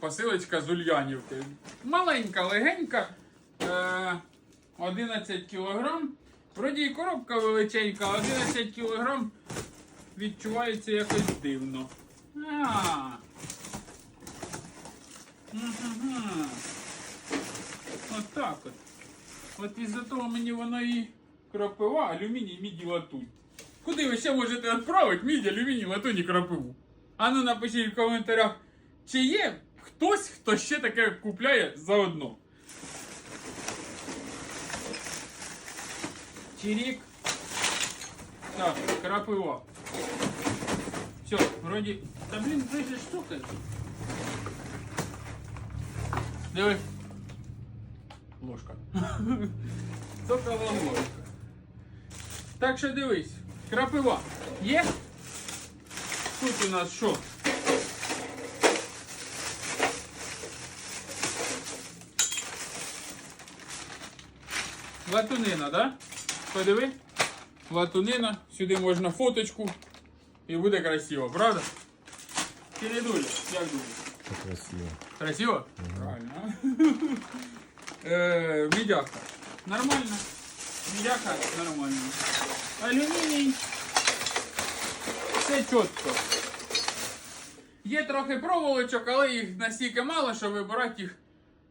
посилочка з Ульянівки. Маленька, легенька. Е, 11 кілограм. Вроді і коробка величенька, 11 кілограм відчувається якось дивно. А. Мгм. От так от. От із-за того мені воно і крапива, алюміній, міді, латунь. Куди ви ще можете відправити міді, алюміній, латунь і крапиву? А ну напишіть в коментарях, чи є хтось, хто ще таке купляє заодно. Чирік. Так, крапива. Все, вроді. Та блін, це ж штука. Диви. Ложка. Сокова ложка. Так що дивись, крапива є? Тут у нас що? Латунина, да? Подиви. Латунина. Сюди можна фоточку. І буде красиво, правда? Не дуже? Як думаєш? Красиво. Красиво? Правильно. Е, Мідяка. Нормально. Мідяка нормально. Алюміній. Все чітко. Є трохи проволочок, але їх настільки мало, що вибирати їх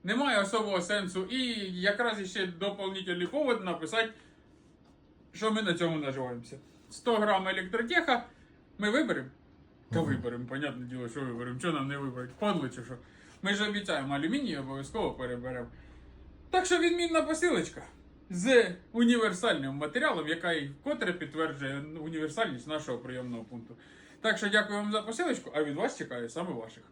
немає особого сенсу. І якраз ще доповнительний повод написати, що ми на цьому наживаємося. 100 грам електротеха ми виберемо. Та виберемо, понятне діло, що виберемо. Що нам не вибрати? Падли чи що? Ми ж обіцяємо алюміній, обов'язково переберемо. Так що відмінна посилочка з універсальним матеріалом, яка і вкотре підтверджує універсальність нашого прийомного пункту. Так що дякую вам за посилочку, а від вас чекаю саме ваших.